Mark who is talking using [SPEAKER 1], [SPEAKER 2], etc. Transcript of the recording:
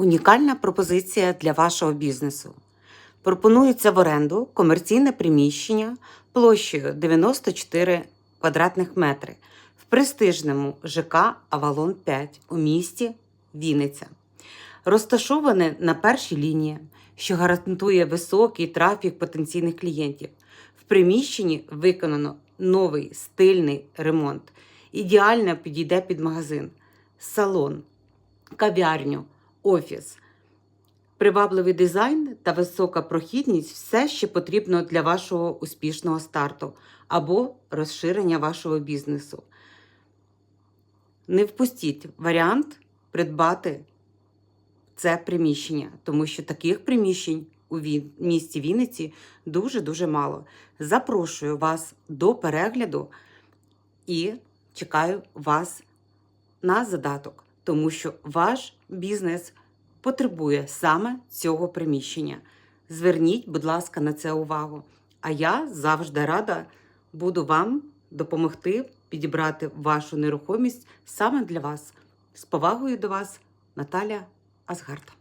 [SPEAKER 1] Унікальна пропозиція для вашого бізнесу. Пропонується в оренду комерційне приміщення площею 94 квадратних метри в престижному ЖК Авалон 5 у місті Вінниця. Розташоване на першій лінії, що гарантує високий трафік потенційних клієнтів. В приміщенні виконано новий стильний ремонт. Ідеально підійде під магазин, салон, кав'ярню, офіс. Привабливий дизайн та висока прохідність все, що потрібно для вашого успішного старту або розширення вашого бізнесу. Не впустіть варіант придбати це приміщення, тому що таких приміщень у місті Вінниці дуже-дуже мало. Запрошую вас до перегляду і чекаю вас на задаток, тому що ваш бізнес потребує саме цього приміщення. Зверніть, будь ласка, на це увагу. А я завжди рада буду вам допомогти підібрати вашу нерухомість саме для вас. З повагою до вас, Наталя Асгард.